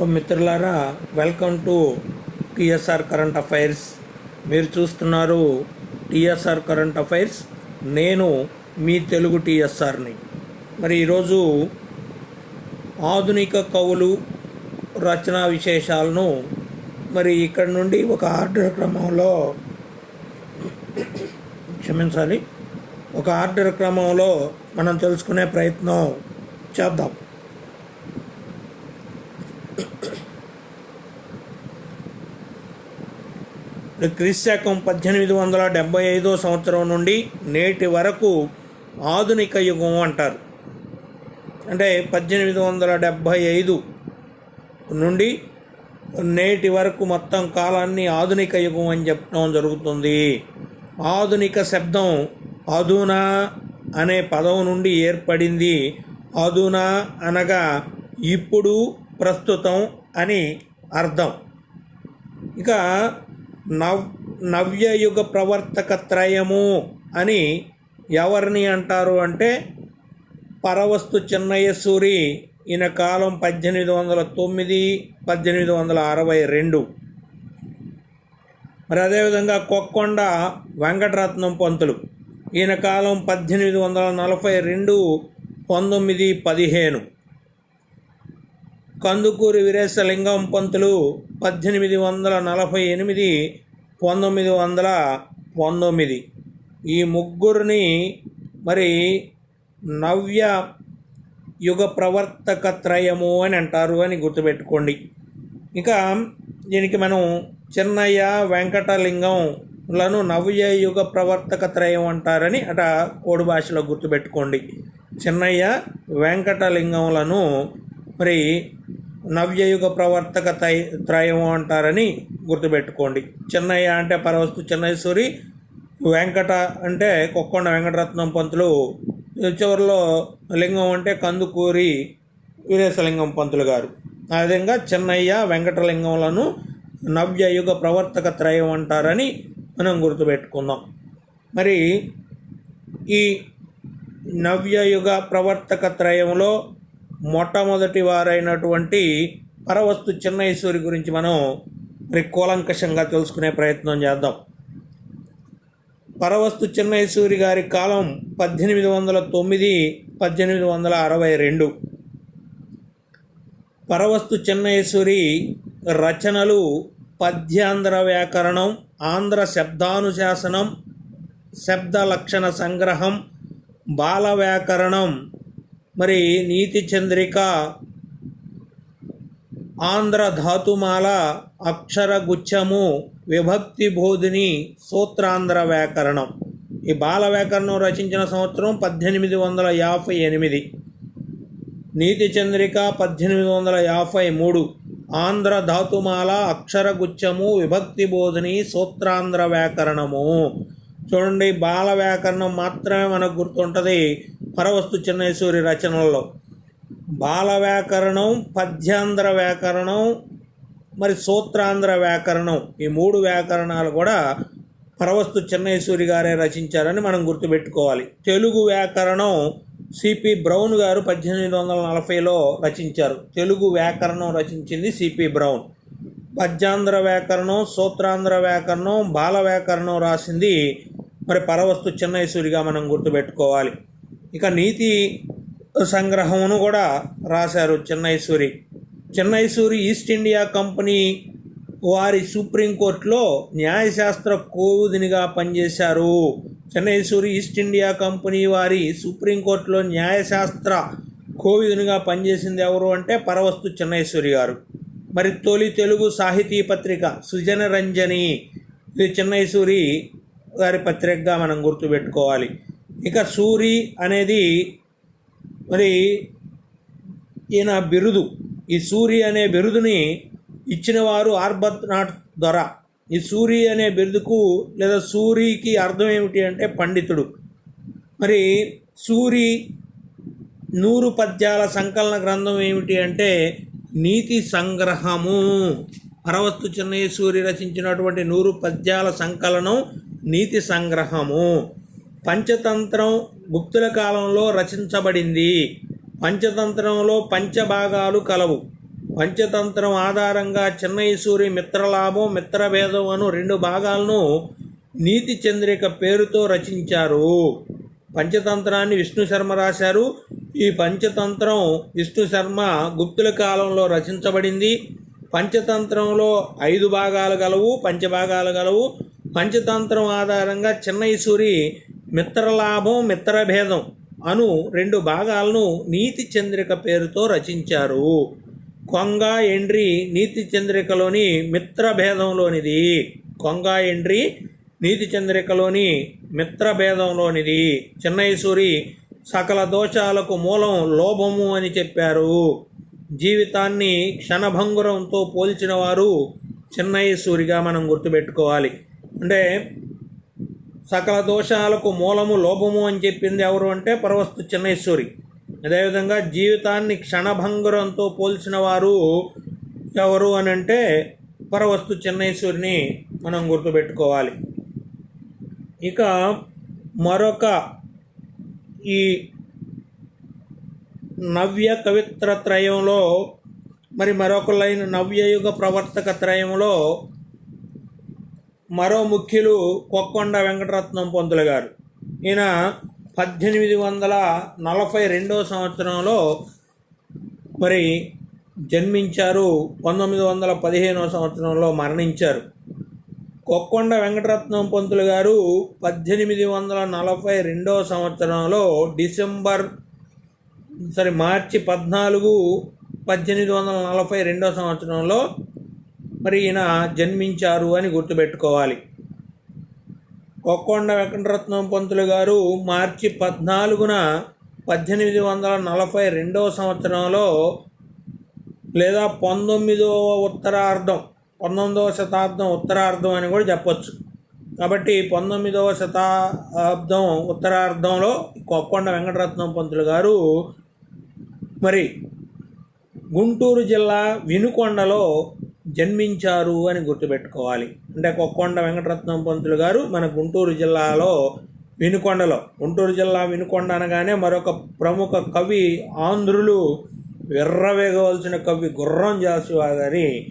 మిత్రులారా welcome to TSR current affairs. మీరు చూస్తున్నారు టిఎస్ఆర్ కరెంట్ అఫైర్స్. నేను మీ తెలుగు టిఎస్ఆర్ని. మరి ఈరోజు ఆధునిక కవులు రచనా విశేషాలను మరి ఇక్కడ నుండి ఒక ఆర్డర్ క్రమంలో క్షమించాలి. ఒక ఆర్డర్ క్రమంలో మనం తెలుసుకునే ప్రయత్నం చేద్దాం. క్రీశాకం పద్దెనిమిది వందల డెబ్బై ఐదో సంవత్సరం నుండి నేటి వరకు ఆధునిక యుగం అంటారు. అంటే పద్దెనిమిది వందల డెబ్భై ఐదు నుండి నేటి వరకు మొత్తం కాలాన్ని ఆధునిక యుగం అని చెప్పడం జరుగుతుంది. ఆధునిక శబ్దం అధునా అనే పదం నుండి ఏర్పడింది. అధునా అనగా ఇప్పుడు ప్రస్తుతం అని అర్థం. ఇక నవ్ నవ్యయుగ ప్రవర్తక త్రయము అని ఎవరిని అంటారు అంటే పరవస్తు చిన్నయ్య సూరి ఈయన కాలం పద్దెనిమిది వందల తొమ్మిది పద్దెనిమిది వందల అరవై రెండు. మరి అదేవిధంగా కొక్కొండ వెంకటరత్నం పంతులు ఈయన కాలం పద్దెనిమిది వందల నలభై రెండు పంతొమ్మిది పదిహేను. కందుకూరి వీరేశలింగం పంతులు పద్దెనిమిది వందల నలభై ఎనిమిది పంతొమ్మిది వందల పంతొమ్మిది. ఈ ముగ్గురిని మరి నవ్య యుగ ప్రవర్తక త్రయము అని అంటారు అని గుర్తుపెట్టుకోండి. ఇంకా దీనికి మనం చిన్నయ్య వెంకటలింగంలను నవ్య యుగ ప్రవర్తక త్రయం అంటారని అట కోడి భాషలో గుర్తుపెట్టుకోండి. చిన్నయ్య వెంకటలింగంలను మరి నవ్యయుగ ప్రవర్తక తై త్రయం అంటారని గుర్తుపెట్టుకోండి. చిన్నయ్య అంటే పరవస్తు చెన్నైశ్వరి వెంకట అంటే కొక్కొండ వెంకటరత్నం పంతులు చివరిలో లింగం అంటే కందుకూరి వీరేశలింగం పంతులు గారు. ఆ విధంగా చెన్నయ్య వెంకటలింగంలను నవ్యయుగ ప్రవర్తక త్రయం అంటారని మనం గుర్తుపెట్టుకుందాం. మరి ఈ నవ్యయుగ ప్రవర్తక త్రయంలో మొట్టమొదటి వారైనటువంటి పరవస్తు చిన్నైశ్వరి గురించి మనం మరి కూలంకషంగా తెలుసుకునే ప్రయత్నం చేద్దాం. పరవస్తు చిన్నైశ్వరి గారి కాలం పద్దెనిమిది వందల తొమ్మిది పద్దెనిమిది వందల అరవై రెండు. పరవస్తు చిన్నైశ్వరి రచనలు పద్యాంధ్ర వ్యాకరణం ఆంధ్ర శబ్దానుశాసనం శబ్ద లక్షణ సంగ్రహం బాల వ్యాకరణం మరి నీతి చంద్రిక ఆంధ్ర ధాతుమాల అక్షరగుచ్చము విభక్తి బోధిని సూత్రాంధ్ర వ్యాకరణం. ఈ బాల వ్యాకరణం రచించిన సంవత్సరం పద్దెనిమిది వందల యాభై ఎనిమిది. నీతి చంద్రిక పద్దెనిమిది వందల యాభై మూడు. ఆంధ్ర ధాతుమాల అక్షరగుచ్చము విభక్తి బోధిని సూత్రాంధ్ర వ్యాకరణము. చూడండి బాల వ్యాకరణం మాత్రమే మనకు గుర్తుంటుంది. పరవస్తు చిన్నేశ్వరి రచనల్లో. బాల వ్యాకరణం పద్యాంధ్ర వ్యాకరణం మరి సూత్రాంధ్ర వ్యాకరణం ఈ మూడు వ్యాకరణాలు కూడా పరవస్తు చెన్నైశ్వరి గారే రచించారని మనం గుర్తుపెట్టుకోవాలి. తెలుగు వ్యాకరణం సిపి బ్రౌన్ గారు పద్దెనిమిది వందల నలభైలో రచించారు. తెలుగు వ్యాకరణం రచించింది సిపి బ్రౌన్. పద్యాంధ్ర వ్యాకరణం సూత్రాంధ్ర వ్యాకరణం బాల వ్యాకరణం రాసింది మరి పరవస్తు చెన్నైశ్వరిగా మనం గుర్తుపెట్టుకోవాలి. ఇక నీతి సంగ్రహమును కూడా రాశారు Chinnayasuri. Chinnayasuri East India Company వారి సుప్రీంకోర్టులో న్యాయశాస్త్ర కోవిదినిగా పనిచేశారు. చెన్నైసూరి ఈస్ట్ ఇండియా కంపెనీ వారి సుప్రీంకోర్టులో న్యాయశాస్త్ర కోవిదునిగా పనిచేసింది ఎవరు అంటే పరవస్తు చెన్నైశ్వరి గారు. మరి తొలి తెలుగు సాహితీ పత్రిక సుజన రంజని ఇది చెన్నైసూరి గారి పత్రికగా మనం గుర్తుపెట్టుకోవాలి. ఇక సూరి అనేది మరి ఈయన బిరుదు. ఈ సూరి అనే బిరుదుని ఇచ్చిన వారు ఆర్బత్ నాట్ దొర. ఈ సూరి అనే బిరుదుకు లేదా సూరికి అర్థం ఏమిటి అంటే పండితుడు. మరి సూరి నూరు పద్యాల సంకలన గ్రంథం ఏమిటి అంటే నీతి సంగ్రహము. పరవస్తు చిన్నయ్య సూరి రచించినటువంటి నూరు పద్యాల సంకలనం నీతి సంగ్రహము. పంచతంత్రం గుప్తుల కాలంలో రచించబడింది. పంచతంత్రంలో పంచభాగాలు కలవు. పంచతంత్రం ఆధారంగా చిన్నయసూరి మిత్రలాభం మిత్రభేదం అను రెండు భాగాలను నీతి చంద్రిక పేరుతో రచించారు. పంచతంత్రాన్ని విష్ణు శర్మ రాశారు. ఈ పంచతంత్రం విష్ణు శర్మ గుప్తుల కాలంలో రచించబడింది. పంచతంత్రంలో ఐదు భాగాలు గలవు పంచభాగాలు గలవు పంచతంత్రం ఆధారంగా చిన్నయసూరి మిత్రలాభం మిత్రభేదం అను రెండు భాగాలను నీతి చంద్రిక పేరుతో రచించారు. కొంగ ఎండ్రి నీతి చంద్రికలోని మిత్రభేదంలోనిది కొంగ ఎండ్రి నీతి చంద్రికలోని మిత్రభేదంలోనిది చిన్నయసూరి సకల దోషాలకు మూలం లోభము అని చెప్పారు. జీవితాన్ని క్షణభంగురంతో పోల్చిన వారు చిన్నయసూరిగా మనం గుర్తుపెట్టుకోవాలి. అంటే సకల దోషాలకు మూలము లోపము అని చెప్పింది ఎవరు అంటే పరవస్తు చిన్నేశ్వరి. అదేవిధంగా జీవితాన్ని క్షణభంగురంతో పోల్చిన వారు ఎవరు అని అంటే పరవస్తు చిన్నేశ్వరిని మనం గుర్తుపెట్టుకోవాలి. ఇక మరొక ఈ నవ్య కవిత్ర త్రయంలో మరి మరొక లైన్ నవ్యయుగ ప్రవర్తక త్రయంలో మరో ముఖ్యులు కొక్కొండ వెంకటరత్నం పంతులు గారు. ఈయన పద్దెనిమిది వందల నలభై రెండవ సంవత్సరంలో మరి జన్మించారు. పంతొమ్మిది వందల పదిహేనవ సంవత్సరంలో మరణించారు. కొక్కొండ వెంకటరత్నం పంతులు గారు పద్దెనిమిది వందల నలభై రెండవ సంవత్సరంలో డిసెంబర్ సారీ మార్చి పద్నాలుగు పద్దెనిమిది వందల నలభై రెండవ సంవత్సరంలో మరి ఈయన జన్మించారు అని గుర్తుపెట్టుకోవాలి. కొక్కొండ వెంకటరత్నం పంతులు గారు మార్చి పద్నాలుగున పద్దెనిమిది వందల నలభై రెండవ సంవత్సరంలో లేదా పంతొమ్మిదవ ఉత్తరార్ధం పంతొమ్మిదవ శతాబ్దం ఉత్తరార్ధం అని కూడా చెప్పచ్చు. కాబట్టి పంతొమ్మిదవ శతాబ్దం ఉత్తరార్ధంలో కొక్కొండ వెంకటరత్నం పంతులు గారు మరి గుంటూరు జిల్లా వినుకొండలో జన్మించారు అని గుర్తుపెట్టుకోవాలి. అంటే కొక్కొండ వెంకటరత్నం పంతులు గారు మన గుంటూరు జిల్లాలో వినుకొండలో గుంటూరు జిల్లా వినుకొండ అనగానే మరొక ప్రముఖ కవి ఆంధ్రులు విర్రవేగవలసిన కవి గుర్రం జాసువా గారి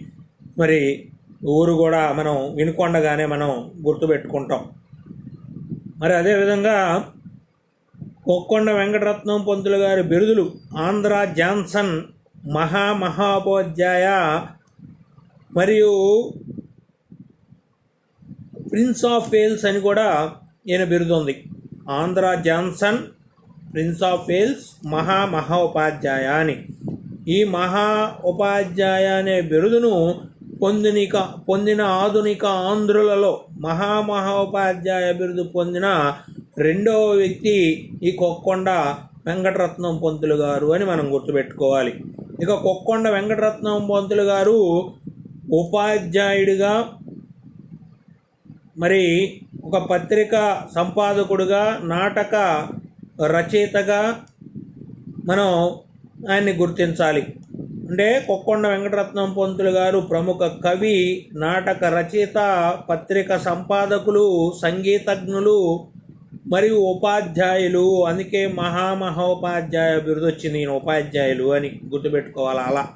మరి ఊరు కూడా మనం వినుకొండగానే మనం గుర్తుపెట్టుకుంటాం. మరి అదేవిధంగా కొక్కొండ వెంకటరత్నం పంతులు గారి బిరుదులు ఆంధ్ర జాన్సన్ మహామహోపాధ్యాయ మరియు ప్రిన్స్ ఆఫ్ వేల్స్ అని కూడా ఈయన బిరుదుంది. Andhra Johnson prince of Wales మహా మహా ఉపాధ్యాయ అని ఈ మహా ఉపాధ్యాయ అనే బిరుదును పొందినిక పొందిన ఆధునిక ఆంధ్రులలో మహా మహా ఉపాధ్యాయ బిరుదు పొందిన రెండవ వ్యక్తి ఈ కొక్కొండ వెంకటరత్నం పంతులు గారు అని మనం గుర్తుపెట్టుకోవాలి. ఇక కొక్కొండ వెంకటరత్నం పంతులు గారు ఉపాధ్యాయుడిగా మరి ఒక పత్రిక సంపాదకుడుగా నాటక రచయితగా మనం ఆయన్ని గుర్తించాలి. అంటే కొక్కొండ వెంకటరత్నం పంతులు గారు ప్రముఖ కవి నాటక రచయిత పత్రిక సంపాదకులు సంగీతజ్ఞులు మరియు ఉపాధ్యాయులు. అందుకే మహామహోపాధ్యాయ బిరుదొచ్చింది ఈయన ఉపాధ్యాయులు అని గుర్తుపెట్టుకోవాలి అలా.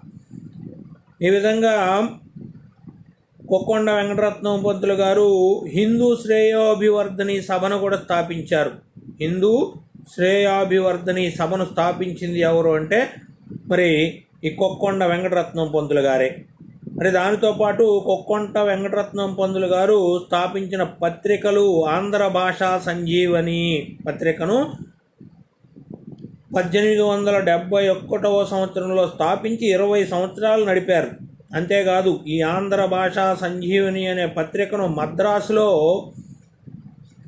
ఈ విధంగా కొక్కొండ వెంకటరత్నం పంతులు గారు హిందూ శ్రేయోభివర్ధని సభను కూడా స్థాపించారు. హిందూ శ్రేయాభివర్ధని సభను స్థాపించింది ఎవరు అంటే మరి ఈ కొక్కొండ వెంకటరత్నం పంతులు గారే. మరి దానితో పాటు కొక్కొంట వెంకటరత్నం పంతులు గారు స్థాపించిన పత్రికలు ఆంధ్ర భాషా సంజీవని పత్రికను పద్దెనిమిది వందల డెబ్బై ఒక్కటవ సంవత్సరంలో స్థాపించి ఇరవై సంవత్సరాలు నడిపారు. అంతేకాదు ఈ ఆంధ్ర భాషా సంజీవని అనే పత్రికను మద్రాసులో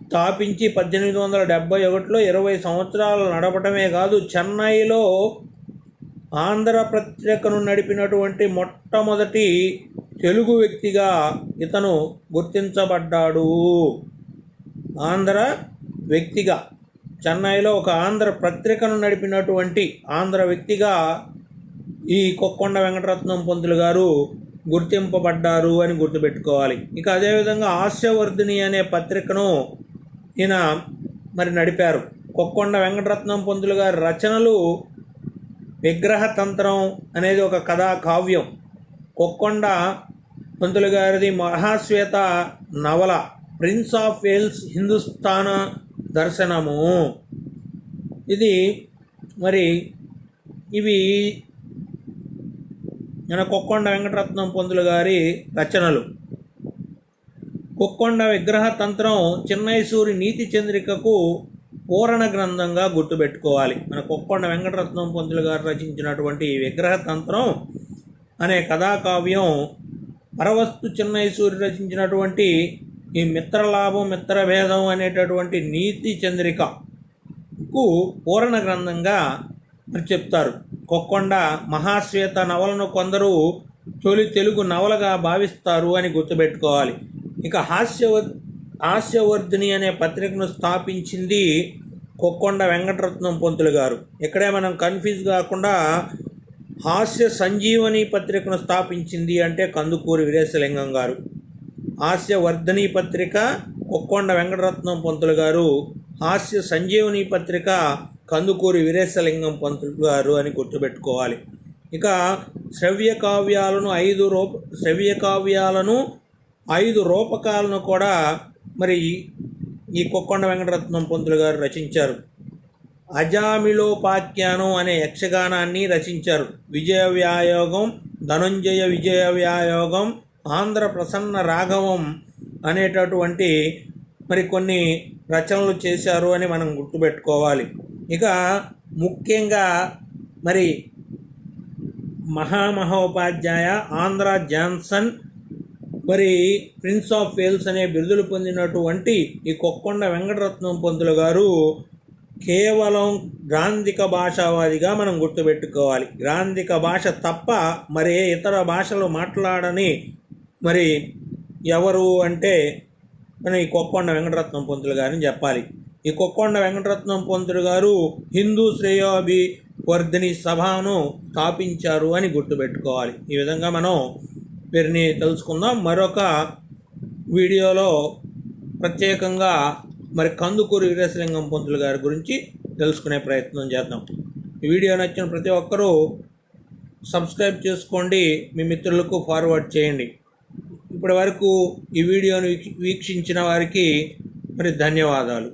స్థాపించి పద్దెనిమిది వందల డెబ్బై ఒకటిలో ఇరవై సంవత్సరాలు నడపటమే కాదు చెన్నైలో ఆంధ్ర పత్రికను నడిపినటువంటి మొట్టమొదటి తెలుగు వ్యక్తిగా ఇతను గుర్తించబడ్డాడు. ఆంధ్ర వ్యక్తిగా చెన్నైలో ఒక ఆంధ్ర పత్రికను నడిపినటువంటి ఆంధ్ర వ్యక్తిగా ఈ కొక్కొండ వెంకటరత్నం పంతులు గారు గుర్తింపబడ్డారు అని గుర్తుపెట్టుకోవాలి. ఇక అదేవిధంగా హాస్యవర్ధిని అనే పత్రికను ఈయన మరి నడిపారు. కొక్కొండ వెంకటరత్నం పంతులు గారి రచనలు విగ్రహతంత్రం అనేది ఒక కథా కావ్యం. కొక్కొండ పంతులు గారిది మహాశ్వేత నవల ప్రిన్స్ ఆఫ్ వేల్స్ హిందుస్థాన దర్శనము. ఇది మరి ఇవి కొక్కొండ వెంకటరత్నం పొందుల గారి రచనలు. కొక్కొండ విగ్రహ తంత్రం చిన్నైసూరి నీతి చంద్రికకు పూరణ గ్రంథంగా గుర్తుపెట్టుకోవాలి మన కొక్కొండ వెంకటరత్నం పొందుల గారు రచించినటువంటి విగ్రహ తంత్రం అనే కథాకావ్యం పరవస్తు చిన్నైసూరి రచించినటువంటి ఈ మిత్రలాభం మిత్రభేదం అనేటటువంటి నీతి చంద్రికకు పూరణ గ్రంథంగా మరి చెప్తారు. కొక్కొండ మహాశ్వేత నవలను కొందరు తొలి తెలుగు నవలగా భావిస్తారు అని గుర్తుపెట్టుకోవాలి. ఇక హాస్యవ హాస్యవర్ధిని అనే పత్రికను స్థాపించింది కొక్కొండ వెంకటరత్నం పంతులు గారు. ఇక్కడే మనం కన్ఫ్యూజ్ కాకుండా హాస్య సంజీవని పత్రికను స్థాపించింది అంటే కందుకూరి వీరేశలింగం గారు. హాస్యవర్ధని పత్రిక కొక్కొండ వెంకటరత్నం పంతులు గారు హాస్య సంజీవని పత్రిక కందుకూరి వీరేశలింగం పంతులు గారు అని గుర్తుపెట్టుకోవాలి. ఇక శ్రవ్య కావ్యాలను ఐదు రూప శ్రవ్య కావ్యాలను ఐదు రూపకాలను కూడా మరి ఈ కొక్కొండ వెంకటరత్నం పంతులు గారు రచించారు. అజామిలోపాఖ్యానం అనే యక్షగానాన్ని రచించారు. విజయ వ్యాయోగం ధనుంజయ విజయ వ్యాయోగం ఆంధ్ర ప్రసన్న రాఘవం అనేటటువంటి మరి కొన్ని రచనలు చేశారు అని మనం గుర్తుపెట్టుకోవాలి. ఇక ముఖ్యంగా మరి మహామహోపాధ్యాయ ఆంధ్ర జాన్సన్ మరి ప్రిన్స్ ఆఫ్ వేల్స్ అనే బిరుదులు పొందినటువంటి ఈ కొక్కొండ వెంకటరత్నం పంతులు గారు కేవలం గ్రాంధిక భాషావాదిగా మనం గుర్తుపెట్టుకోవాలి. గ్రాంధిక భాష తప్ప మరే ఇతర భాషలు మాట్లాడని మరి ఎవరు అంటే మనం ఈ కొక్కొండ వెంకటరత్నం పంతులు గారిని చెప్పాలి. ఈ కొక్కొండ వెంకటరత్నం పంతుడు గారు హిందూ శ్రేయోభి వర్ధిని సభను స్థాపించారు అని గుర్తుపెట్టుకోవాలి. ఈ విధంగా మనం వీరిని తెలుసుకుందాం. మరొక వీడియోలో ప్రత్యేకంగా మరి కందుకూరు వీరేశలింగం పంతులు గారి గురించి తెలుసుకునే ప్రయత్నం చేద్దాం. ఈ వీడియో నచ్చిన ప్రతి ఒక్కరూ సబ్స్క్రైబ్ చేసుకోండి. మీ మిత్రులకు ఫార్వర్డ్ చేయండి. ఇప్పటి వరకు ఈ వీడియోను వీక్షించిన వారికి మరి ధన్యవాదాలు.